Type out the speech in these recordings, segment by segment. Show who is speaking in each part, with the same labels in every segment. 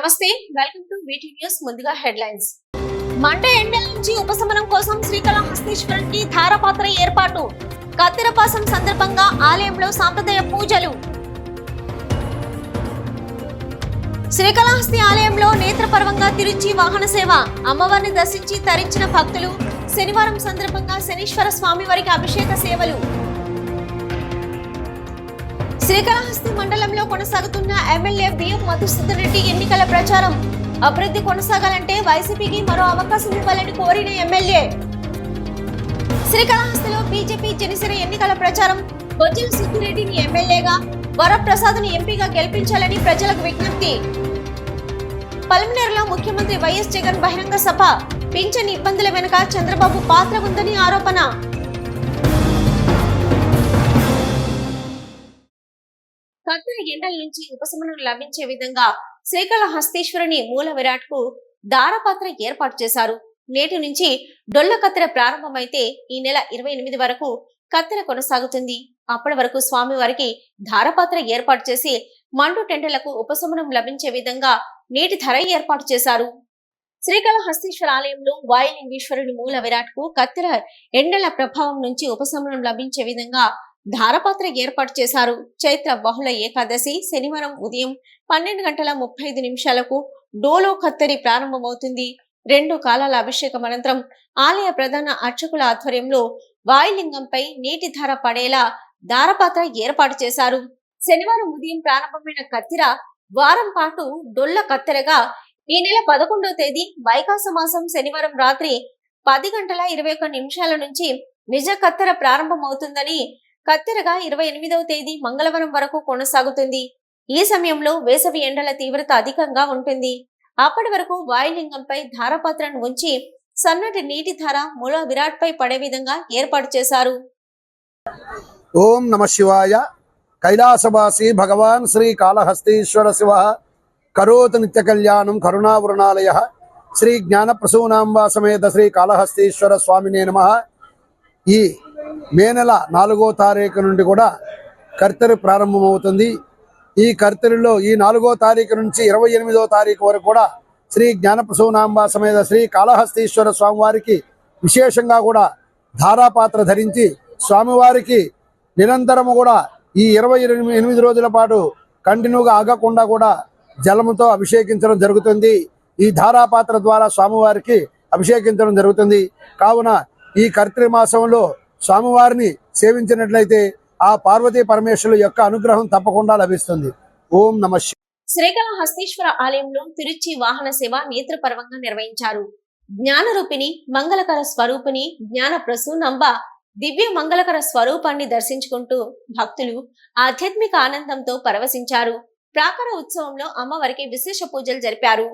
Speaker 1: నమస్తే welcome to VT news ముందుగా headlines మంట ఎండల నుంచి ఉపశమనం కోసం శ్రీకాళహస్తీశ్వరునికి ధారపాత్ర ఏర్పాటు. కత్తిరపాసం సందర్భంగా ఆలయంలో సాంప్రదాయ పూజలు. శ్రీకాళహస్తి ఆలయంలో నేత్రపర్వంగా తిరుచి వాహన సేవ. అమ్మవారిని దర్శించి తరించిన భక్తులు. శనివారం సందర్భంగా శనీశ్వర స్వామి వారికి అభిషేక సేవలు. శ్రీకాళహస్తి మండలంలో కొనసాగుతున్న ఎమ్మెల్యే బిఎం మధుసూదన్ రెడ్డి ఎన్నికల ప్రచారం. అభివృద్ధి కొనసాగాలంటే వైసీపీకి మరో అవకాశం ఇవ్వాలని కోరిన ఎమ్మెల్యే. శ్రీకాళహస్తిలో బీజేపీ జనసేన ఎన్నికల ప్రచారం. బొజ్జల సిద్దిరెడ్డిని ఎమ్మెల్యేగా వరప్రసాద్ని ఎంపీగా గెలిపించాలని ప్రజలకు విజ్ఞప్తి. పల్మినేర్లో ముఖ్యమంత్రి వైఎస్ జగన్ బహిరంగ సభ. పింఛన్ ఇబ్బందుల వెనుక చంద్రబాబు పాత్ర ఉందని ఆరోపణ. కత్తిర ఎండల నుంచి ఉపశమనం లభించే విధంగా శ్రీకాళహస్తీశ్వరుని మూల విరాట్కు దారపాత్ర ఏర్పాటు చేశారు. నేటి నుంచి డొల్ల కత్తెర ప్రారంభమైతే ఈ నెల ఇరవై ఎనిమిది వరకు కత్తెర కొనసాగుతుంది. అప్పటి వరకు స్వామి వారికి ధారపాత్ర ఏర్పాటు చేసి మండు టెంటలకు ఉపశమనం లభించే విధంగా నీటి ధర ఏర్పాటు చేశారు. శ్రీకాళహస్తీశ్వర ఆలయంలో వాయులింగేశ్వరుని మూల విరాట్కు కత్తెర ఎండల ప్రభావం నుంచి ఉపశమనం లభించే విధంగా ధారపాత్ర ఏర్పాటు చేశారు. చైత్ర బహుళ ఏకాదశి శనివారం ఉదయం పన్నెండు గంటల ముప్పై ఐదు నిమిషాలకు డోలో కత్తెరి ప్రారంభమవుతుంది. రెండు కాలాల అభిషేకం అనంతరం ఆలయ ప్రధాన అర్చకుల ఆధ్వర్యంలో వాయులింగంపై నీటి ధార పడేలా ధారపాత్ర ఏర్పాటు చేశారు. శనివారం ఉదయం ప్రారంభమైన కత్తిర వారం పాటు డొల్ల కత్తెరగా ఈ నెల పదకొండవ తేదీ వైకాస మాసం శనివారం రాత్రి పది గంటల ఇరవై ఒక్క నిమిషాల నుంచి నిజ కత్తెర ప్రారంభమవుతుందని కత్తెరగా ఇరవై ఎనిమిదవ తేదీ మంగళవారం వరకు కొనసాగుతుంది. ఈ సమయంలో వేసవి ఎండల తీవ్రత అధికంగా ఉంటుంది. అప్పటి వరకు వాయులింగంపై ధారపాత్రను ఉంచి సన్నటి నీటి ధార మూల విరాట్ పై పడే విధంగా ఏర్పాటు చేశారు.
Speaker 2: ఓం నమ శివాయ. కైలాసవాసి భగవాన్ శ్రీ కాళహస్తీశ్వర శివ. కరోత్ నిత్య కళ్యాణం కరుణావృణాలయ శ్రీ జ్ఞాన ప్రసూనాంబా సమేత శ్రీ కాళహస్తీశ్వర స్వామినే నమ. ఈ మే నెల నాలుగో తారీఖు నుండి కూడా కర్తరి ప్రారంభమవుతుంది. ఈ కర్తరిలో ఈ నాలుగో తారీఖు నుంచి ఇరవై ఎనిమిదో తారీఖు వరకు కూడా శ్రీ జ్ఞానప్రసూనాంబా సమేత శ్రీ కాళహస్తీశ్వర స్వామివారికి విశేషంగా కూడా ధారాపాత్ర ధరించి స్వామివారికి నిరంతరము కూడా ఈ ఇరవై ఎనిమిది ఎనిమిది రోజుల పాటు కంటిన్యూగా ఆగకుండా కూడా జలముతో అభిషేకించడం జరుగుతుంది. ఈ ధారాపాత్ర ద్వారా స్వామివారికి అభిషేకించడం జరుగుతుంది. కావున ఈ కర్తృ మాసంలో స్వామివారిని సేవించినట్లయితే ఆ పార్వతీ పరమేశ్వరుల యొక్క అనుగ్రహం తప్పకుండా లభిస్తుంది. ఓం నమ
Speaker 1: శ్రీకాళహస్తీశ్వర ఆలయంలో తిరుచి వాహన సేవ నేత్రపర్వంగా నిర్వహించారు. జ్ఞానరూపిణి మంగళకర స్వరూపిణి జ్ఞాన ప్రసూనంబ దివ్య మంగళకర స్వరూపాన్ని దర్శించుకుంటూ భక్తులు ఆధ్యాత్మిక ఆనందంతో పరవశించారు. ప్రాకార ఉత్సవంలో అమ్మవారికి విశేష పూజలు జరిపారు.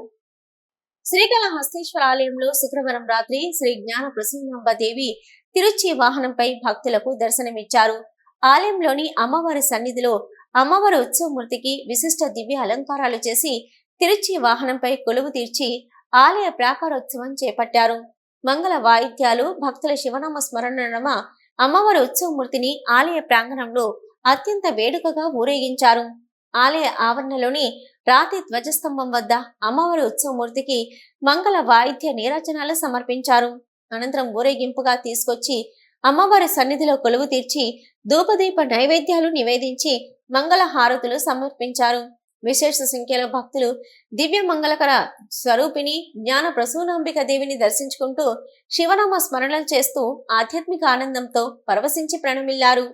Speaker 1: శ్రీకాళహస్తీశ్వర ఆలయంలో శుక్రవారం రాత్రి శ్రీ జ్ఞాన ప్రసూనంబ దేవి తిరుచి వాహనంపై భక్తులకు దర్శనమిచ్చారు. ఆలయంలోని అమ్మవారి సన్నిధిలో అమ్మవారి ఉత్సవమూర్తికి విశిష్ట దివ్య అలంకారాలు చేసి తిరుచి వాహనంపై కొలువు తీర్చి ఆలయ ప్రాకారోత్సవం చేపట్టారు. మంగళ వాయిద్యాలు భక్తుల శివనామ స్మరణ నమ అమ్మవారి ఉత్సవమూర్తిని ఆలయ ప్రాంగణంలో అత్యంత వేడుకగా ఊరేగించారు. ఆలయ ఆవరణలోని రాతి ధ్వజస్తంభం వద్ద అమ్మవారి ఉత్సవమూర్తికి మంగళ వాయిద్య నీరాజనాలు సమర్పించారు. అనంతరం ఊరేగింపుగా తీసుకొచ్చి అమ్మవారి సన్నిధిలో కొలువు తీర్చి ధూపదీప నైవేద్యాలు నివేదించి మంగళ హారతులు సమర్పించారు. విశేష సంఖ్యలో భక్తులు దివ్య మంగళకర స్వరూపిణి జ్ఞాన ప్రసూనాంబిక దేవిని దర్శించుకుంటూ శివనామ స్మరణలు చేస్తూ ఆధ్యాత్మిక ఆనందంతో పరవశించి ప్రణమిల్లారు.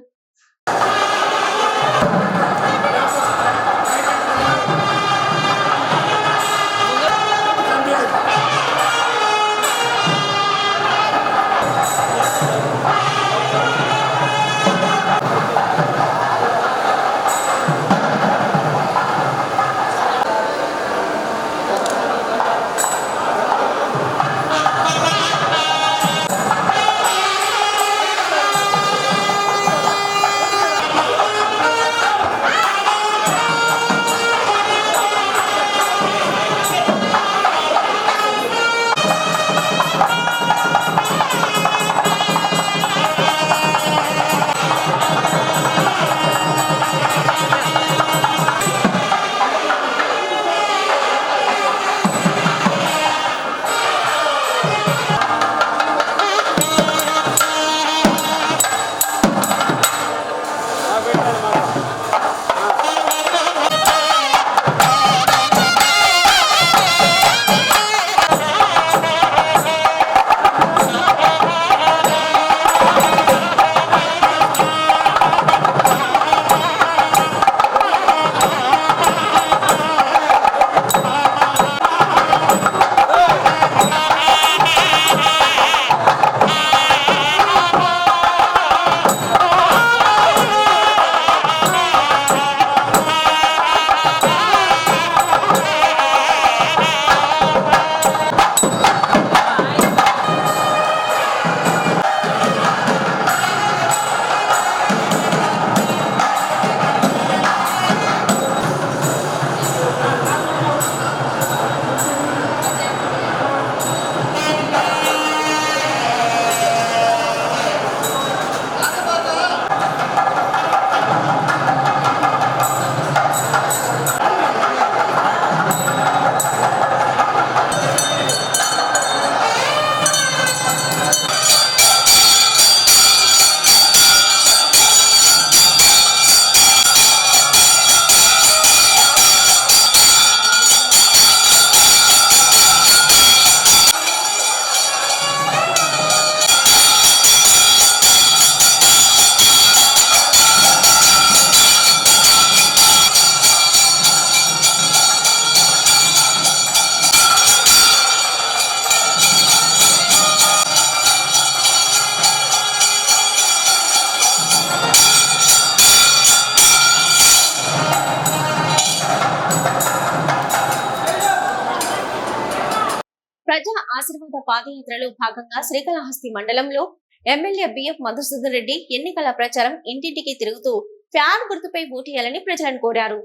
Speaker 1: ప్రజా ఆశీర్వాద పాదయాత్రలో భాగంగా శ్రీకాళహస్తి మండలంలో ఎమ్మెల్యే బిఎఫ్ మధుసూదన్ రెడ్డి ఎన్నికల ప్రచారం ఇంటింటికి తిరుగుతూ ఫ్యాన్ గుర్తుపై ఓటేయాలని ప్రజలను కోరారు.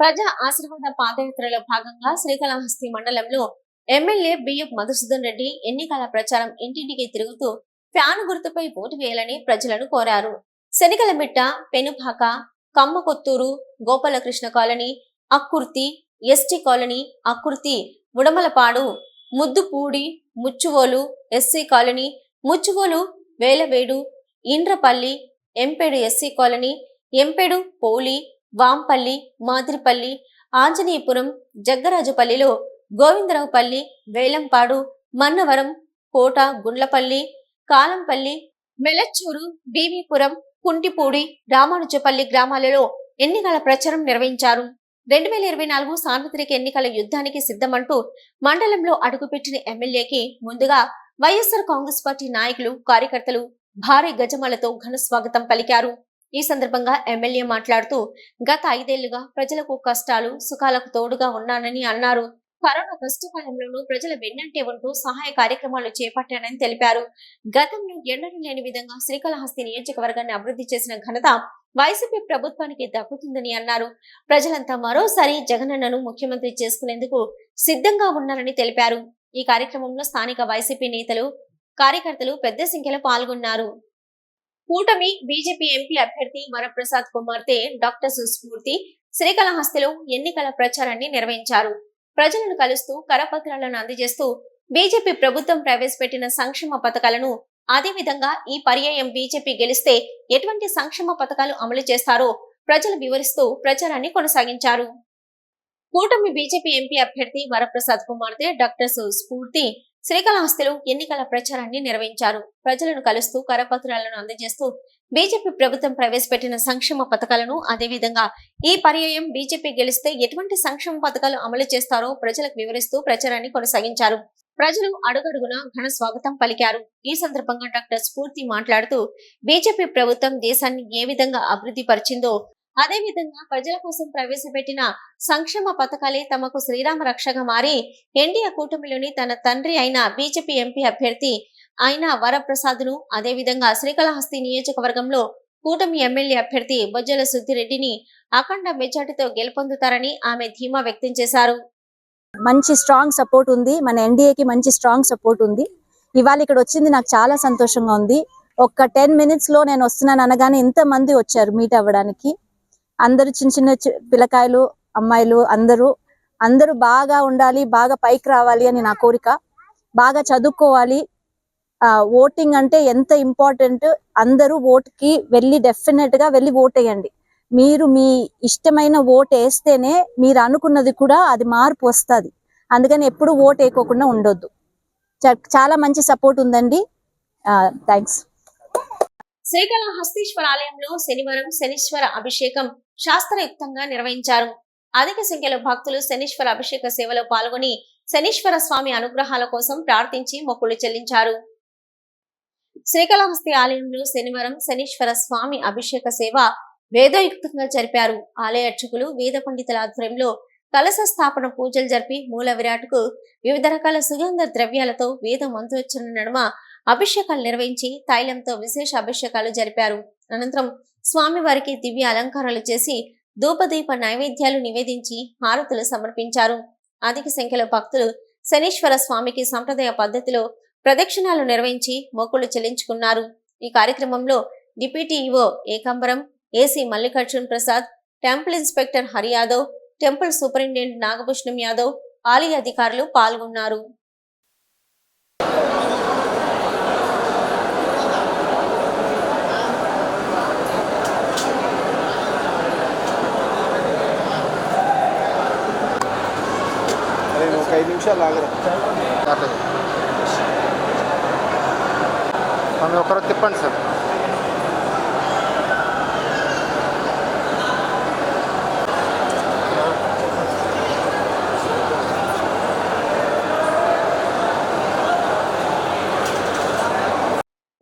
Speaker 1: ప్రజా ఆశీర్వాద పాదయాత్రలో భాగంగా శ్రీకాళహస్తి మండలంలో ఎమ్మెల్యే బిఎఫ్ మధుసూదన్ రెడ్డి ఎన్నికల ప్రచారం ఇంటింటికి తిరుగుతూ ఫ్యాన్ గుర్తుపై ఓటు వేయాలని ప్రజలను కోరారు. Sanikalamitta Penupaka Kammakotturu Gopalakrishna colony Akkurthi ST colony Akkurthi Udamalapadu Muddupudi Muchchuvolu SC colony Muchchuvolu Velavedu Indrapalli Empedu SC colony Empedu Poli Vampalli Madiripalli Anjaneyapuram జగ్గరాజుపల్లిలో గోవిందరావుపల్లి వేలంపాడు Mannavaram కోట గుండ్లపల్లి కాలంపల్లి మెలచ్చూరు బీవీపురం కుంటిపూడి రామానుజపల్లి గ్రామాలలో ఎన్నికల ప్రచారం నిర్వహించారు. రెండు వేల ఇరవై నాలుగు సార్వత్రిక ఎన్నికల యుద్ధానికి సిద్ధమంటూ మండలంలో అడుగుపెట్టిన ఎమ్మెల్యేకి ముందుగా వైఎస్ఆర్ కాంగ్రెస్ పార్టీ నాయకులు కార్యకర్తలు భారీ గజమాలతో ఘన స్వాగతం పలికారు. ఈ సందర్భంగా ఎమ్మెల్యే మాట్లాడుతూ గత ఐదేళ్ళుగా ప్రజలకు కష్టాలు సుఖాలకు తోడుగా ఉన్నానని అన్నారు. కరోనా కష్టకాలంలోనూ ప్రజల వెన్నంటే ఉంటూ సహాయ కార్యక్రమాలు చేపట్టానని తెలిపారు. గతంలో ఎన్నడూ లేని విధంగా శ్రీకాళహస్తి నియోజకవర్గాన్ని అభివృద్ధి చేసిన ఘనత వైసీపీ ప్రభుత్వానికి దక్కుతుందని అన్నారు. ప్రజలంతా మరోసారి జగనన్నను ముఖ్యమంత్రి చేసుకునేందుకు సిద్ధంగా ఉన్నారని తెలిపారు. ఈ కార్యక్రమంలో స్థానిక వైసీపీ నేతలు కార్యకర్తలు పెద్ద సంఖ్యలో పాల్గొన్నారు. కూటమి బీజేపీ ఎంపీ అభ్యర్థి వరప్రసాద్ కుమార్తె డాక్టర్ సుస్ఫూర్తి శ్రీకాళహస్తిలో ఎన్నికల ప్రచారాన్ని నిర్వహించారు. ప్రజలను కలుస్తూ కరపత్రాలను అందజేస్తూ బీజేపీ ప్రభుత్వం ప్రవేశపెట్టిన సంక్షేమ పథకాలను అదేవిధంగా ఈ పర్యాయం బీజేపీ గెలిస్తే ఎటువంటి సంక్షేమ పథకాలు అమలు చేస్తారో ప్రజలు వివరిస్తూ ప్రచారాన్ని కొనసాగించారు. కూటమి బీజేపీ ఎంపీ అభ్యర్థి వరప్రసాద్ కుమార్తె డాక్టర్ స్ఫూర్తి శ్రీకాళహస్తిలో ఎన్నికల ప్రచారాన్ని నిర్వహించారు. ప్రజలను కలుస్తూ కరపత్రాలను అందజేస్తూ బీజేపీ ప్రభుత్వం ప్రవేశపెట్టిన సంక్షేమ పథకాలను అదేవిధంగా ఈ పర్యాయం బీజేపీ గెలిస్తే ఎటువంటి సంక్షేమ పథకాలు అమలు చేస్తారో ప్రజలకు వివరిస్తూ ప్రచారాన్ని కొనసాగించారు. ప్రజలు అడుగడుగున ఘన స్వాగతం పలికారు. ఈ సందర్భంగా డాక్టర్ స్ఫూర్తి మాట్లాడుతూ బీజేపీ ప్రభుత్వం దేశాన్ని ఏ విధంగా అభివృద్ధి పరిచిందో అదే విధంగా ప్రజల కోసం ప్రవేశపెట్టిన సంక్షేమ పథకాలే తమకు శ్రీరామ రక్షగా మారి ఎన్డీఏ కూటమిలోని తన తండ్రి అయిన బీజేపీ ఎంపీ అభ్యర్థి అయిన వరప్రసాద్ను అదేవిధంగా శ్రీకాళహస్తి నియోజకవర్గంలో కూటమి ఎమ్మెల్యే అభ్యర్థి బొజ్జల సుద్దిరెడ్డిని అఖండ మెజార్టీతో గెలుపొందుతారని ఆమె ధీమా వ్యక్తం చేశారు.
Speaker 3: మంచి స్ట్రాంగ్ సపోర్ట్ ఉంది. మన ఎన్డీఏకి మంచి స్ట్రాంగ్ సపోర్ట్ ఉంది. ఇవాళ ఇక్కడ వచ్చింది నాకు చాలా సంతోషంగా ఉంది. ఒక్క టెన్ మినిట్స్లో నేను వస్తున్నాను అనగానే ఇంతమంది వచ్చారు మీట్ అవ్వడానికి. అందరూ చిన్న చిన్న పిల్లకాయలు అమ్మాయిలు అందరూ అందరూ బాగా ఉండాలి బాగా పైకి రావాలి అని నా కోరిక. బాగా చదువుకోవాలి. ఓటింగ్ అంటే ఎంత ఇంపార్టెంట్? అందరూ ఓటుకి వెళ్ళి డెఫినెట్గా వెళ్ళి ఓట్ వేయండి మీరు మీ ఇష్టమైన ఓట్ వేస్తేనే మీరు అనుకున్నది కూడా అది మార్పు వస్తుంది. అందుకని ఎప్పుడు ఓట్ వేయకోకుండా ఉండొద్దు. చ- చాలా మంచి సపోర్ట్ ఉందండి. థ్యాంక్స్.
Speaker 1: శ్రీకాళహస్తీశ్వర ఆలయంలో శనివారం శనీశ్వర అభిషేకం శాస్త్రయుక్తంగా నిర్వహించారు. అధిక సంఖ్యలో భక్తులు శనీశ్వర అభిషేక సేవలో పాల్గొని శనీశ్వర స్వామి అనుగ్రహాల కోసం ప్రార్థించి మొక్కులు చెల్లించారు. శ్రీకాళహస్తి ఆలయంలో శనివారం శనీశ్వర స్వామి అభిషేక సేవ వేదయుక్తంగా జరిపారు. ఆలయ అర్చకులు వేద పండితుల ఆధ్వర్యంలో కలశ స్థాపన పూజలు జరిపి మూల విరాట్కు వివిధ రకాల సుగంధ ద్రవ్యాలతో వేద మంత్రోచ్చరణ నడుమ అభిషేకాలు నిర్వహించి తైలంతో విశేష అభిషేకాలు జరిపారు. అనంతరం స్వామివారికి దివ్య అలంకారాలు చేసి ధూపదీప నైవేద్యాలు నివేదించి హారతులు సమర్పించారు. అధిక సంఖ్యలో భక్తులు శనీశ్వర స్వామికి సంప్రదాయ పద్ధతిలో ప్రదక్షిణాలు నిర్వహించి మొక్కులు చెల్లించుకున్నారు. ఈ కార్యక్రమంలో deputy Ekambaram Ekambaram AC Mallikarjun Prasad temple inspector Hariyadav temple superintendent Nagabhushanam Yadav ఆలయ అధికారులు పాల్గొన్నారు
Speaker 4: అదే ఒక ఐదు నిమిషాలు ఆగరా.
Speaker 5: అట్లా స్వామి ఒకరు తిప్పండి సార్.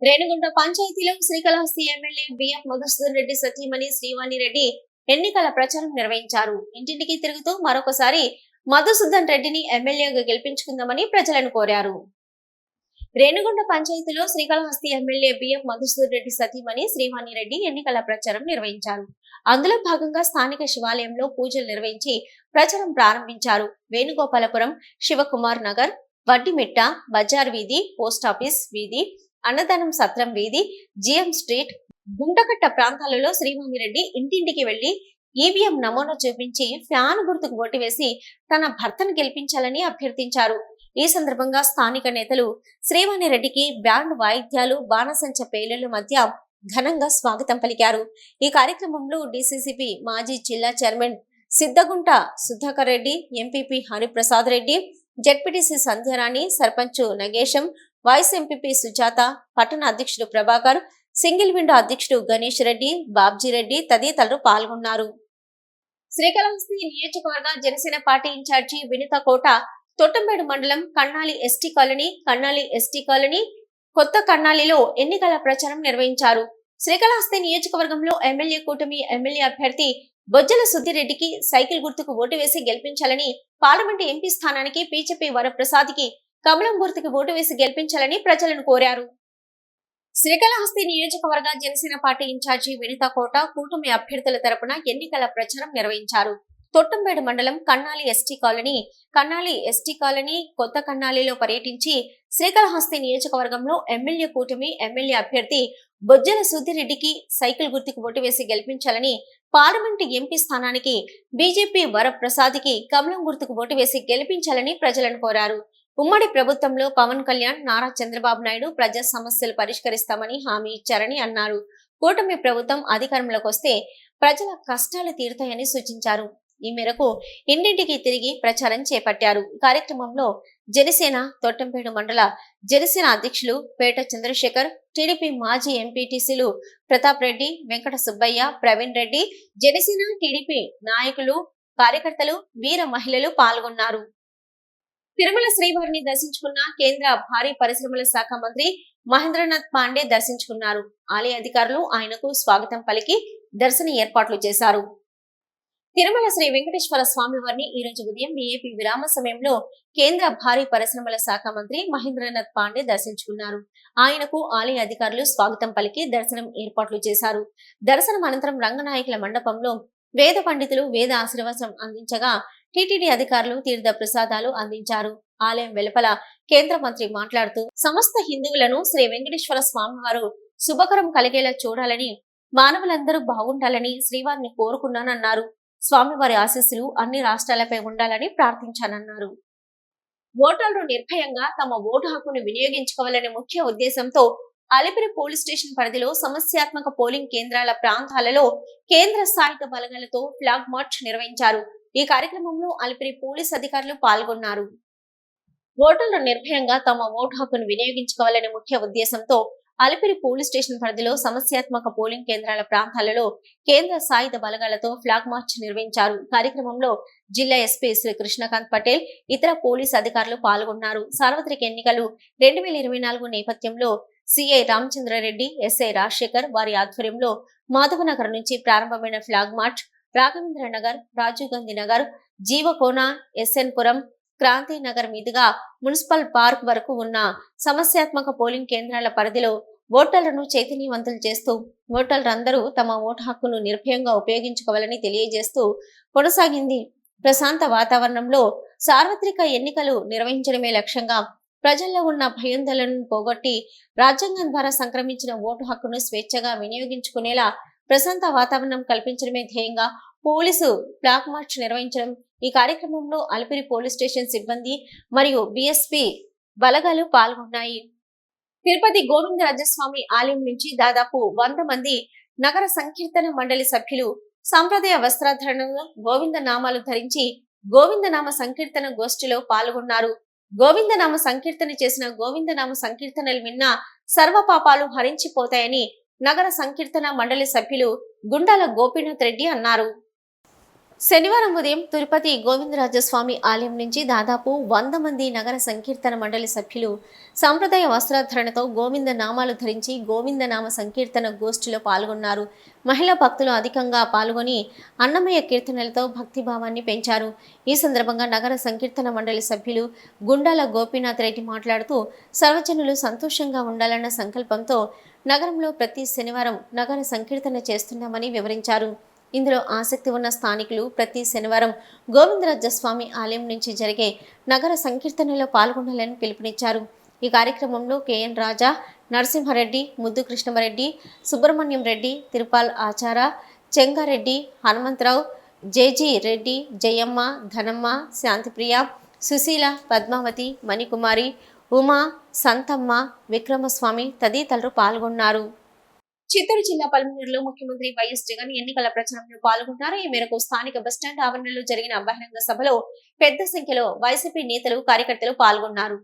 Speaker 1: రేణిగుంట పంచాయతీలో శ్రీకాళహస్తి ఎమ్మెల్యే బిఎఫ్ మధుసూదన్ రెడ్డి సతీమణి శ్రీవాణి రెడ్డి ఎన్నికల ప్రచారం నిర్వహించారు. ఇంటింటికి తిరుగుతూ మరొకసారి మధుసూదన్ రెడ్డిని ఎమ్మెల్యేగా గెలిపించుకుందామని ప్రజలను కోరారు. రేణుగుంట పంచాయతీలో శ్రీకాళహస్తి ఎమ్మెల్యే బిఎఫ్ మధుసూదన్ రెడ్డి సతీమణి శ్రీవాణి రెడ్డి ఎన్నికల ప్రచారం నిర్వహించారు. అందులో భాగంగా స్థానిక శివాలయంలో పూజలు నిర్వహించి ప్రచారం ప్రారంభించారు. వేణుగోపాలపురం శివకుమార్ నగర్ వడ్డిమిట్ట బజార్ వీధి పోస్టాఫీస్ వీధి అన్నదానం సత్రం వీధి జిఎం స్ట్రీట్ గుంటకట్ట ప్రాంతాలలో శ్రీవాణి రెడ్డి ఇంటింటికి వెళ్ళి ఈవీఎం నమూనా చూపించి ఫ్యాన్ గుర్తుకు ఓటు వేసి తన భర్తను గెలిపించాలని అభ్యర్థించారు. ఈ సందర్భంగా స్థానిక నేతలు శ్రీవాణి రెడ్డికి బ్యాండ్ వాయిద్యాలు బాణసంచ పేలుల మధ్య ఘనంగా స్వాగతం పలికారు. ఈ కార్యక్రమంలో డిసిసిపి మాజీ జిల్లా chairman Siddhagunta Sudhakar Reddy MPP Hariprasad Reddy ZPTC Sandhyarani sarpanch Nagesam vice MPP Sujatha పట్టణ అధ్యక్షుడు ప్రభాకర్ సింగిల్ విండో అధ్యక్షుడు గణేష్ రెడ్డి బాబ్జీ రెడ్డి తదితరులు పాల్గొన్నారు. శ్రీకాళహస్తి నియోజకవర్గ జనసేన పార్టీ ఇన్ఛార్జి వినిత కోట తోటంబేడు మండలం Kannali ST colony Kannali ST colony కొత్త కన్నాలిలో ఎన్నికల ప్రచారం నిర్వహించారు. శ్రీకాళహస్తి నియోజకవర్గంలో ఎమ్మెల్యే కూటమి ఎమ్మెల్యే అభ్యర్థి బొజ్జల సుద్దిరెడ్డికి సైకిల్ గుర్తుకు ఓటు వేసి గెలిపించాలని పార్లమెంటు ఎంపీ స్థానానికి బీజేపీ వరప్రసాద్కి కమలం గుర్తుకు ఓటు వేసి గెలిపించాలని ప్రజలను కోరారు. శ్రీకాళహస్తి నియోజకవర్గ జనసేన పార్టీ ఇన్ఛార్జి వినిత కోట కూటమి అభ్యర్థుల తరపున ఎన్నికల ప్రచారం నిర్వహించారు. తొట్టంబేడు మండలం Kannali ST colony Kannali ST colony కొత్త కన్నాలిలో పర్యటించి శ్రీకాళహస్తి నియోజకవర్గంలో ఎమ్మెల్యే కూటమి ఎమ్మెల్యే అభ్యర్థి బొజ్జల సుధిరెడ్డికి సైకిల్ గుర్తుకు ఓటు వేసి గెలిపించాలని పార్లమెంటు ఎంపీ స్థానానికి బీజేపీ వరప్రసాద్కి కమలం గుర్తుకు ఓటు వేసి గెలిపించాలని ప్రజలను కోరారు. ఉమ్మడి ప్రభుత్వంలో పవన్ కళ్యాణ్ నారా చంద్రబాబు నాయుడు ప్రజా సమస్యలు పరిష్కరిస్తామని హామీ ఇచ్చారని అన్నారు. కూటమి ప్రభుత్వం అధికారంలోకి వస్తే ప్రజల కష్టాలు తీరుతాయని సూచించారు. ఈ మేరకు ఇంటింటికి తిరిగి ప్రచారం చేపట్టారు. కార్యక్రమంలో జనసేన తోటంపేడు మండల జనసేన అధ్యక్షులు పేట చంద్రశేఖర్ టీడీపీ మాజీ ఎంపీటీసీలు ప్రతాప్ రెడ్డి వెంకట సుబ్బయ్య ప్రవీణ్ రెడ్డి జనసేన టీడీపీ నాయకులు కార్యకర్తలు వీర మహిళలు పాల్గొన్నారు. తిరుమల శ్రీవారిని దర్శించుకున్న కేంద్ర భారీ పరిశ్రమల శాఖ మంత్రి మహేంద్రనాథ్ పాండే దర్శించుకున్నారు. ఆలయ అధికారులు ఆయనకు స్వాగతం పలికి దర్శన ఏర్పాట్లు చేశారు. తిరుమల శ్రీ వెంకటేశ్వర స్వామి వారిని ఈ రోజు ఉదయం విఐపి విరామ సమయంలో కేంద్ర భారీ పరిశ్రమల శాఖ మంత్రి మహేంద్రనాథ్ పాండే దర్శించుకున్నారు. ఆయనకు ఆలయ అధికారులు స్వాగతం పలికి దర్శనం ఏర్పాట్లు చేశారు. దర్శనం అనంతరం రంగనాయకుల మండపంలో వేద పండితులు వేద ఆశీర్వాసం అందించగా టీటీడీ అధికారులు తీర్థ ప్రసాదాలు అందించారు. ఆలయం వెలుపల కేంద్ర మంత్రి మాట్లాడుతూ సమస్త హిందువులను శ్రీ వెంకటేశ్వర స్వామివారు శుభకరం కలిగేలా చూడాలని మానవులందరూ బాగుండాలని శ్రీవారిని కోరుకున్నానన్నారు. స్వామివారి ఆశీస్సులు అన్ని రాష్ట్రాలపై ఉండాలని ప్రార్థించానన్నారు. ఓటర్లు నిర్భయంగా తమ ఓటు హక్కును వినియోగించుకోవాలనే ముఖ్య ఉద్దేశంతో అలిపిరి పోలీస్ స్టేషన్ పరిధిలో సమస్యాత్మక పోలింగ్ కేంద్రాల ప్రాంతాలలో కేంద్ర స్థాయిక బలగాలతో ఫ్లాగ్ మార్చ్ నిర్వహించారు. ఈ కార్యక్రమంలో అలిపిరి పోలీస్ అధికారులు పాల్గొన్నారు. ఓటర్లు నిర్భయంగా తమ ఓటు హక్కును వినియోగించుకోవాలనే ముఖ్య ఉద్దేశంతో అలిపిరి పోలీస్ స్టేషన్ పరిధిలో సమస్యాత్మక పోలింగ్ కేంద్రాల ప్రాంతాలలో కేంద్ర సాయుధ బలగాలతో ఫ్లాగ్ మార్చ్ నిర్వహించారు. కార్యక్రమంలో జిల్లా ఎస్పీ శ్రీ కృష్ణకాంత్ పటేల్ ఇతర పోలీస్ అధికారులు పాల్గొన్నారు. సార్వత్రిక ఎన్నికలు రెండు వేల ఇరవై నాలుగు నేపథ్యంలో సిఐ రామచంద్రారెడ్డి ఎస్ఐ రాజశేఖర్ వారి ఆధ్వర్యంలో మాధవనగర్ నుంచి ప్రారంభమైన flag march Raghavendra Nagar Rajiv Gandhi Nagar Jeevakona SN Puram Kranthi Nagar మీదుగా మున్సిపల్ పార్క్ వరకు ఉన్న సమస్యాత్మక పోలింగ్ కేంద్రాల పరిధిలో ఓటర్లను చైతన్యవంతులు చేస్తూ ఓటర్లందరూ తమ ఓటు హక్కును నిర్భయంగా ఉపయోగించుకోవాలని తెలియజేస్తూ కొనసాగింది. ప్రశాంత వాతావరణంలో సార్వత్రిక ఎన్నికలు నిర్వహించడమే లక్ష్యంగా ప్రజల్లో ఉన్న భయోందలను పోగొట్టి రాజ్యాంగం ద్వారా సంక్రమించిన ఓటు హక్కును స్వేచ్ఛగా వినియోగించుకునేలా ప్రశాంత వాతావరణం కల్పించడమే ధ్యేయంగా పోలీసు బ్లాక్ మార్చ్ నిర్వహించడం ఈ కార్యక్రమంలో అలిపిరి పోలీస్ స్టేషన్ సిబ్బంది మరియు బిఎస్పి బలగాలు పాల్గొన్నాయి. తిరుపతి గోవిందరాజస్వామి ఆలయం నుంచి దాదాపు వంద మంది నగర సంకీర్తన మండలి సభ్యులు సాంప్రదాయ వస్త్రాధరణలో గోవింద నామాలు ధరించి గోవిందనామ సంకీర్తన గోష్ఠిలో పాల్గొన్నారు. గోవిందనామ సంకీర్తన చేసిన గోవిందనామ సంకీర్తనలు విన్న సర్వ పాపాలు హరించిపోతాయని నగర సంకీర్తన మండలి సభ్యులు గుండాల గోపీనాథ్ రెడ్డి అన్నారు. శనివారం ఉదయం తిరుపతి గోవిందరాజస్వామి ఆలయం నుంచి దాదాపు వంద మంది నగర సంకీర్తన మండలి సభ్యులు సాంప్రదాయ వస్త్రధారణతో గోవింద నామాలు ధరించి గోవింద నామ సంకీర్తన గోష్ఠిలో పాల్గొన్నారు. మహిళా భక్తులు అధికంగా పాల్గొని అన్నమయ్య కీర్తనలతో భక్తిభావాన్ని పెంచారు. ఈ సందర్భంగా నగర సంకీర్తన మండలి సభ్యులు గుండాల గోపీనాథ్ రెడ్డి మాట్లాడుతూ సర్వజనులు సంతోషంగా ఉండాలన్న సంకల్పంతో నగరంలో ప్రతి శనివారం నగర సంకీర్తన చేస్తున్నామని వివరించారు. ఇందులో ఆసక్తి ఉన్న స్థానికులు ప్రతి శనివారం గోవిందరాజస్వామి ఆలయం నుంచి జరిగే నగర సంకీర్తనలో పాల్గొనాలని పిలుపునిచ్చారు. ఈ కార్యక్రమంలో కెఎన్ రాజా నరసింహారెడ్డి ముద్దు కృష్ణమరెడ్డి సుబ్రహ్మణ్యం రెడ్డి తిరుపాల్ ఆచార చెంగారెడ్డి హనుమంతరావు జేజీ రెడ్డి జయమ్మ ధనమ్మ శాంతిప్రియ సుశీల పద్మావతి మణికుమారి ఉమా సంతమ్మ విక్రమస్వామి తదితరులు పాల్గొన్నారు. చిత్తూరు జిల్లా పల్మూరులో ముఖ్యమంత్రి వైఎస్ జగన్ ఎన్నికల ప్రచారంలో పాల్గొన్నారు ఈ మేరకు స్థానిక బస్టాండ్ ఆవరణలో జరిగిన బహిరంగ సభలో పెద్ద సంఖ్యలో వైసీపీ నేతలు కార్యకర్తలు పాల్గొన్నారు.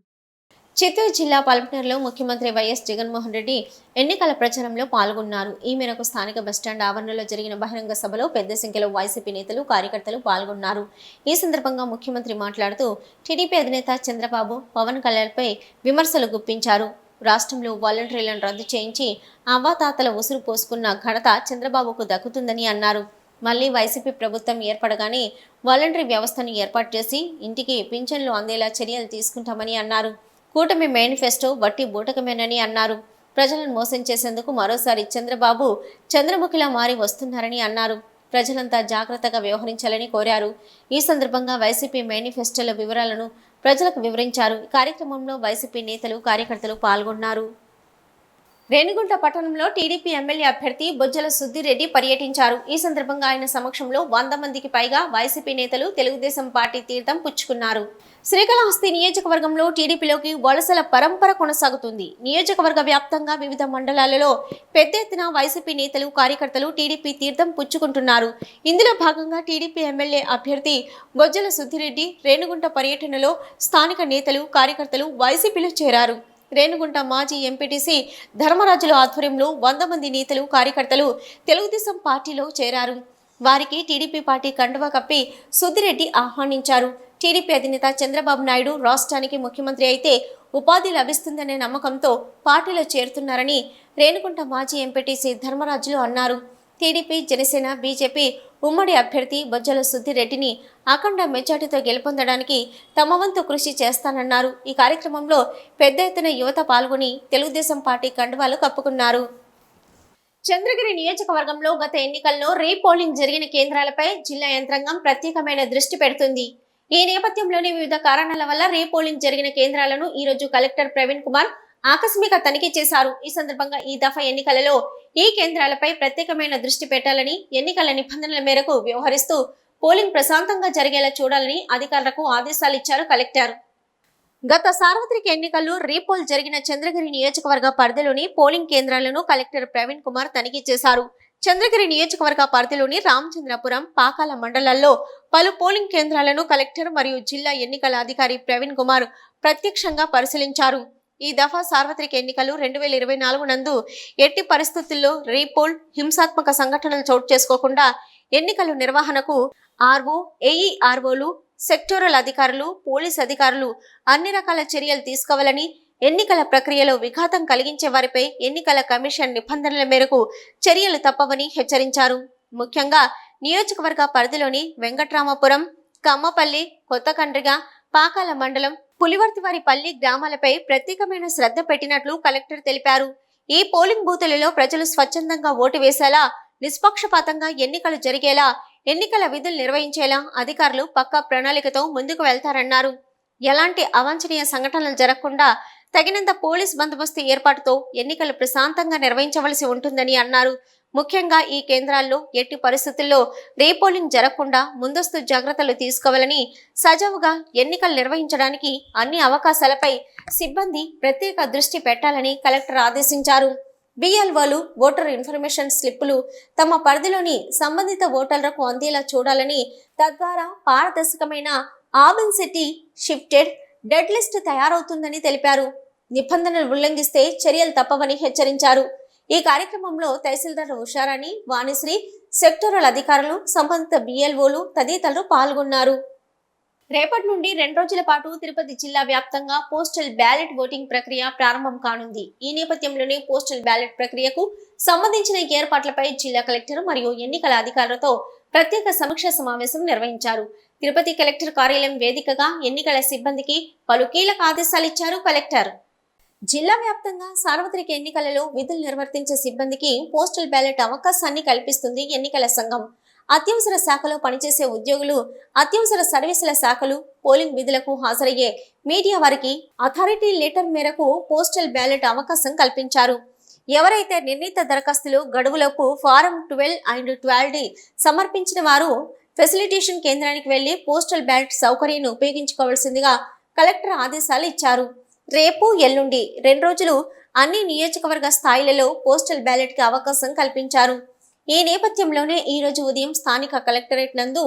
Speaker 1: చిత్తూరు జిల్లా పల్మనేరులో ముఖ్యమంత్రి వైఎస్ జగన్మోహన్ రెడ్డి ఎన్నికల ప్రచారంలో పాల్గొన్నారు. ఈ మేరకు స్థానిక బస్టాండ్ ఆవరణలో జరిగిన బహిరంగ సభలో పెద్ద సంఖ్యలో వైసీపీ నేతలు కార్యకర్తలు పాల్గొన్నారు. ఈ సందర్భంగా ముఖ్యమంత్రి మాట్లాడుతూ టీడీపీ అధినేత చంద్రబాబు పవన్ కళ్యాణ్పై విమర్శలు గుప్పించారు. రాష్ట్రంలో వాలంటీర్లను రద్దు చేయించి అవ్వాతాతల ఉసురు పోసుకున్న ఘనత చంద్రబాబుకు దక్కుతుందని అన్నారు. మళ్ళీ వైసీపీ ప్రభుత్వం ఏర్పడగానే వాలంటరీ వ్యవస్థను ఏర్పాటు చేసి ఇంటికి పింఛన్లు అందేలా చర్యలు తీసుకుంటామని అన్నారు. కూటమి మేనిఫెస్టో వట్టి బూటకమేనని అన్నారు. ప్రజలను మోసం చేసేందుకు మరోసారి చంద్రబాబు చంద్రముఖిలా మారి వస్తున్నారని అన్నారు. ప్రజలంతా జాగ్రత్తగా వ్యవహరించాలని కోరారు. ఈ సందర్భంగా వైసీపీ మేనిఫెస్టోల వివరాలను ప్రజలకు వివరించారు. కార్యక్రమంలో వైసీపీ నేతలు కార్యకర్తలు పాల్గొన్నారు. రేణిగుంట పట్టణంలో టీడీపీ ఎమ్మెల్యే అభ్యర్థి బొజ్జల సుద్దిరెడ్డి పర్యటించారు. ఈ సందర్భంగా ఆయన సమక్షంలో వంద మందికి పైగా వైసీపీ నేతలు తెలుగుదేశం పార్టీ తీర్థం పుచ్చుకున్నారు. శ్రీకాళహస్తి నియోజకవర్గంలో టీడీపీలోకి వలసల పరంపర కొనసాగుతుంది. నియోజకవర్గ వ్యాప్తంగా వివిధ మండలాలలో పెద్ద ఎత్తున వైసీపీ నేతలు కార్యకర్తలు టీడీపీ తీర్థం పుచ్చుకుంటున్నారు. ఇందులో భాగంగా టీడీపీ ఎమ్మెల్యే అభ్యర్థి బొజ్జల సుద్దిరెడ్డి రేణుగుంట పర్యటనలో స్థానిక నేతలు కార్యకర్తలు వైసీపీలో చేరారు. రేణుగుంట మాజీ ఎంపీటీసీ ధర్మరాజుల ఆధ్వర్యంలో వంద మంది నేతలు కార్యకర్తలు తెలుగుదేశం పార్టీలో చేరారు. వారికి టీడీపీ పార్టీ కండువా కప్పి సుద్దిరెడ్డి ఆహ్వానించారు. టీడీపీ అధినేత చంద్రబాబు నాయుడు రాష్ట్రానికి ముఖ్యమంత్రి అయితే ఉపాధి లభిస్తుందనే నమ్మకంతో పార్టీలో చేరుతున్నారని రేణుగుంట మాజీ ఎంపీటీసీ ధర్మరాజులు అన్నారు. టీడీపీ జనసేన బీజేపీ ఉమ్మడి అభ్యర్థి బొజ్జల సుద్దిరెడ్డిని అఖండ మెజార్టీతో గెలుపొందడానికి తమ వంతు కృషి చేస్తానన్నారు. ఈ కార్యక్రమంలో పెద్ద ఎత్తున యువత పాల్గొని తెలుగుదేశం పార్టీ కండువాలు కప్పుకున్నారు. చంద్రగిరి నియోజకవర్గంలో గత ఎన్నికల్లో రీపోలింగ్ జరిగిన కేంద్రాలపై జిల్లా యంత్రాంగం ప్రత్యేకమైన దృష్టి పెడుతుంది. ఈ నేపథ్యంలోని వివిధ కారణాల వల్ల రీపోలింగ్ జరిగిన కేంద్రాలను ఈరోజు కలెక్టర్ ప్రవీణ్ కుమార్ ఆకస్మిక తనిఖీ చేశారు. ఈ సందర్భంగా ఈ దఫా ఎన్నికలలో ఈ కేంద్రాలపై ప్రత్యేకమైన దృష్టి పెట్టాలని ఎన్నికల నిబంధనల మేరకు వ్యవహరిస్తూ పోలింగ్ ప్రశాంతంగా జరిగేలా చూడాలని అధికారులకు ఆదేశాలు ఇచ్చారు కలెక్టర్. గత సార్వత్రిక ఎన్నికల్లో రీపోల్ జరిగిన చంద్రగిరి నియోజకవర్గ పరిధిలోని పోలింగ్ కేంద్రాలను కలెక్టర్ ప్రవీణ్ కుమార్ తనిఖీ చేశారు. చంద్రగిరి నియోజకవర్గ పరిధిలోని రామచంద్రపురం పాకాల మండలాల్లో పలు పోలింగ్ కేంద్రాలను కలెక్టర్ మరియు జిల్లా ఎన్నికల అధికారి ప్రవీణ్ కుమార్ ప్రత్యక్షంగా పరిశీలించారు. ఈ దఫా సార్వత్రిక ఎన్నికలు రెండు వేల ఇరవై నాలుగు నందు ఎట్టి పరిస్థితుల్లో రీపోల్ హింసాత్మక సంఘటనలు చోటు చేసుకోకుండా ఎన్నికల నిర్వహణకు ఆర్ఓ ఏఈఆర్ఓలు సెక్టోరల్ అధికారులు పోలీస్ అధికారులు అన్ని రకాల చర్యలు తీసుకోవాలని ఎన్నికల ప్రక్రియలో విఘాతం కలిగించే వారిపై ఎన్నికల కమిషన్ నిబంధనల మేరకు చర్యలు తప్పవని హెచ్చరించారు. ముఖ్యంగా నియోజకవర్గ పరిధిలోని వెంకట్రామపురం కమ్మపల్లి కొత్తకండ్రిగ పాకాల మండలం పులివర్తివారిపల్లి గ్రామాలపై ప్రత్యేకమైన శ్రద్ధ పెట్టినట్లు కలెక్టర్ తెలిపారు. ఈ పోలింగ్ బూతులలో ప్రజలు స్వచ్ఛందంగా ఓటు వేసేలా నిష్పక్షపాతంగా ఎన్నికలు జరిగేలా ఎన్నికల విధులు నిర్వహించేలా అధికారులు పక్కా ప్రణాళికతో ముందుకు వెళ్తారన్నారు. ఎలాంటి అవాంఛనీయ సంఘటనలు జరగకుండా తగినంత పోలీస్ బందోబస్తు ఏర్పాటుతో ఎన్నికలు ప్రశాంతంగా నిర్వహించవలసి ఉంటుందని అన్నారు. ముఖ్యంగా ఈ కేంద్రాల్లో ఎట్టి పరిస్థితుల్లో రీపోలింగ్ జరగకుండా ముందస్తు జాగ్రత్తలు తీసుకోవాలని సజావుగా ఎన్నికలు నిర్వహించడానికి అన్ని అవకాశాలపై సిబ్బంది ప్రత్యేక దృష్టి పెట్టాలని కలెక్టర్ ఆదేశించారు. బిఎల్ఓలు ఓటర్ ఇన్ఫర్మేషన్ స్లిప్పులు తమ పరిధిలోని సంబంధిత ఓటర్లకు అందేలా చూడాలని తద్వారా పారదర్శకమైన absentee shifted dead list తయారవుతుందని తెలిపారు. నిబంధనలు ఉల్లంఘిస్తే చర్యలు తప్పవని హెచ్చరించారు. ఈ కార్యక్రమంలో తహసీల్దార్ ఉషారాణి వాణిశ్రీ సెక్టోరల్ అధికారులు సంబంధిత బిఎల్ఓలు తదితరులు పాల్గొన్నారు. రేపటి నుండి రెండు రోజుల పాటు తిరుపతి జిల్లా వ్యాప్తంగా పోస్టల్ బ్యాలెట్ ఓటింగ్ ప్రక్రియ ప్రారంభం కానుంది. ఈ నేపథ్యంలోనే పోస్టల్ బ్యాలెట్ ప్రక్రియకు సంబంధించిన ఏర్పాట్లపై జిల్లా కలెక్టర్ మరియు ఎన్నికల అధికారులతో ప్రత్యేక సమీక్ష సమావేశం నిర్వహించారు. తిరుపతి కలెక్టర్ కార్యాలయం వేదికగా ఎన్నికల సిబ్బందికి పలు కీలక ఆదేశాలు ఇచ్చారు కలెక్టర్. జిల్లా వ్యాప్తంగా సార్వత్రిక ఎన్నికలలో విధులు నిర్వర్తించే సిబ్బందికి పోస్టల్ బ్యాలెట్ అవకాశాన్ని కల్పిస్తుంది ఎన్నికల సంఘం. అత్యవసర శాఖలో పనిచేసే ఉద్యోగులు అత్యవసర సర్వీసుల శాఖలు పోలింగ్ విధులకు హాజరయ్యే మీడియా వారికి అథారిటీ లెటర్ మేరకు పోస్టల్ బ్యాలెట్ అవకాశం కల్పించారు. ఎవరైతే నిర్ణీత దరఖాస్తులు గడువులకు form twelve and twelve D సమర్పించిన వారు ఫెసిలిటేషన్ కేంద్రానికి వెళ్ళి పోస్టల్ బ్యాలెట్ సౌకర్యాన్ని ఉపయోగించుకోవాల్సిందిగా కలెక్టర్ ఆదేశాలు ఇచ్చారు. రేపు ఎల్లుండి రెండు రోజులు అన్ని నియోజకవర్గ స్థాయిలలో పోస్టల్ బ్యాలెట్కి అవకాశం కల్పించారు. ఈ నేపథ్యంలోనే ఈ రోజు ఉదయం స్థానిక కలెక్టరేట్ నందు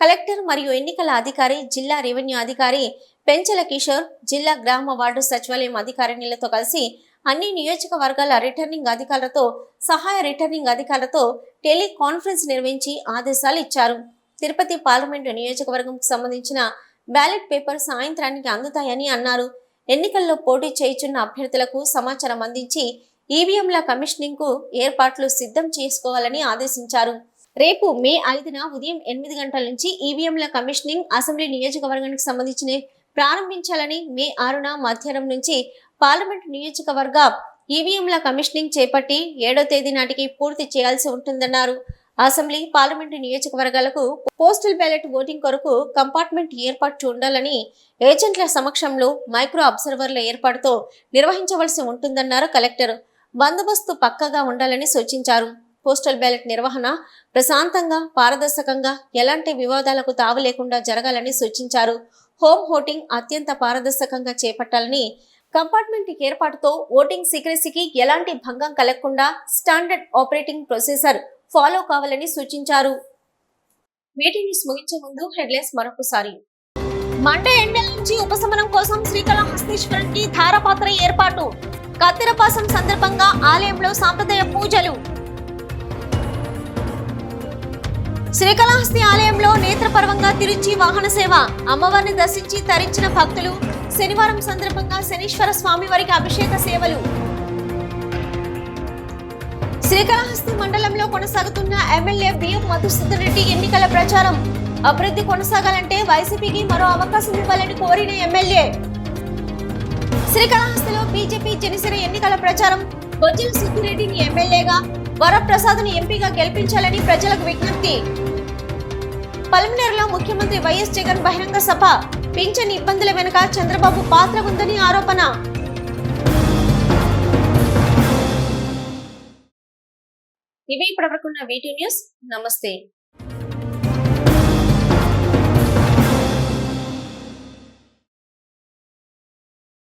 Speaker 1: కలెక్టర్ మరియు ఎన్నికల అధికారి జిల్లా రెవెన్యూ అధికారి పెంచల కిషోర్ జిల్లా గ్రామ వార్డు సచివాలయం అధికారిణులతో కలిసి అన్ని నియోజకవర్గాల రిటర్నింగ్ అధికారులతో సహాయ రిటర్నింగ్ అధికారులతో టెలికాన్ఫరెన్స్ నిర్వహించి ఆదేశాలు ఇచ్చారు. తిరుపతి పార్లమెంటు నియోజకవర్గంకు సంబంధించిన బ్యాలెట్ పేపర్ సాయంత్రానికి అందుతాయని అన్నారు. ఎన్నికల్లో పోటీ చేయుచున్న అభ్యర్థులకు సమాచారం అందించి ఈవీఎంల కమిషనింగ్కు ఏర్పాట్లు సిద్ధం చేసుకోవాలని ఆదేశించారు. రేపు మే ఐదున ఉదయం ఎనిమిది గంటల నుంచి ఈవీఎంల కమిషనింగ్ అసెంబ్లీ నియోజకవర్గానికి సంబంధించిన ప్రారంభించాలని మే ఆరున మధ్యాహ్నం నుంచి పార్లమెంట్ నియోజకవర్గ ఈవీఎంల కమిషనింగ్ చేపట్టి ఏడో తేదీ నాటికి పూర్తి చేయాల్సి ఉంటుందన్నారు. అసెంబ్లీ పార్లమెంటు నియోజకవర్గాలకు పోస్టల్ బ్యాలెట్ ఓటింగ్ కొరకు కంపార్ట్మెంట్ ఏర్పాటు ఉండాలని ఏజెంట్ల సమక్షంలో మైక్రో అబ్జర్వర్ల ఏర్పాటుతో నిర్వహించవలసి ఉంటుందన్నారు కలెక్టర్. బందోబస్తు పక్కగా ఉండాలని సూచించారు. పోస్టల్ బ్యాలెట్ నిర్వహణ ప్రశాంతంగా పారదర్శకంగా ఎలాంటి వివాదాలకు తావు లేకుండా జరగాలని సూచించారు. హోమ్ ఓటింగ్ అత్యంత పారదర్శకంగా చేపట్టాలని కంపార్ట్మెంట్ ఏర్పాటుతో ఓటింగ్ సీక్రెసీకి ఎలాంటి భంగం కలగకుండా స్టాండర్డ్ ఆపరేటింగ్ ప్రొసీజర్ ఫాలో కావాలని సూచించారు. మీటింగ్ న్యూస్ ముగించే ముందు హెడ్లైన్స్ మరొకసారి. మంట ఎండల నుంచి ఉపశమనం కోసం శ్రీకాళహస్తీశ్వరునికి ధారపాత్ర ఏర్పాటు. కత్తిరపాసం సందర్భంగా ఆలయంలో సాంప్రదాయ పూజలు. శ్రీకాళహస్తి ఆలయంలో నేత్రపర్వంగా తిరుచి వాహన సేవ. అమ్మవారిని దర్శించి తరించిన భక్తులు. శనివారం సందర్భంగా శనీశ్వర స్వామి వారికి అభిషేక సేవలు. శ్రీకాళహస్తి మండలంలో కొనసాగుతున్న ఎమ్మెల్యే బిఎం మధుసూదన్ రెడ్డి ఎన్నికల ప్రచారం. అభివృద్ధి కొనసాగాలంటే వైసీపీకి మరో అవకాశం ఇవ్వాలని కోరిన ఎమ్మెల్యే. శ్రీకాళహస్తిలో బీజేపీ జనసేన ఎన్నికల ప్రచారం. బొజ్జల సిద్దిరెడ్డిని ఎమ్మెల్యేగా వరప్రసాద్ని ఎంపీగా గెలిపించాలని ప్రజలకు విజ్ఞప్తి. పల్మినేర్లో ముఖ్యమంత్రి వైఎస్ జగన్ బహిరంగ సభ. పింఛన్ ఇబ్బందుల వెనుక చంద్రబాబు పాత్ర ఉందని ఆరోపణ. ఇవి ఇప్పటివరకున్న వీటి న్యూస్. నమస్తే.